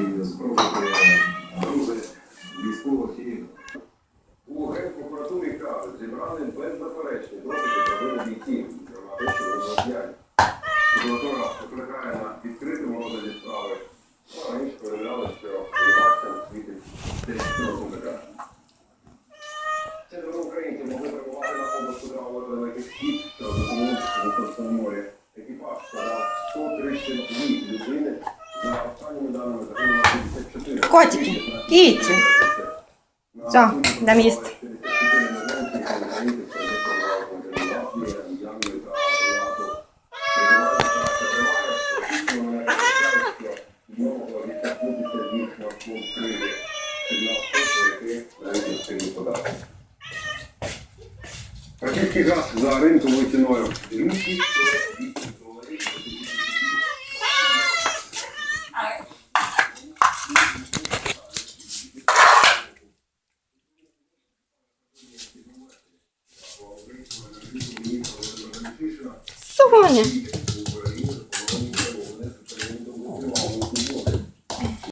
і спробувати друзі військових і У Генпрокуратурі кажуть, зібрали беззаперечні докази про вину бійців, те, що вони. Прокуратура покликає на відкритому розгляді справи. Раніше повідомляли, що винуватцям світить 10 років така. Це двоє українців могли перебувати на області Дравової далеких схід, що допомогли в Високому морі. Екіпаж складав 132 людини. Котики, киці. Все, дам їсти. Російський газ за ринковою ціною Соня.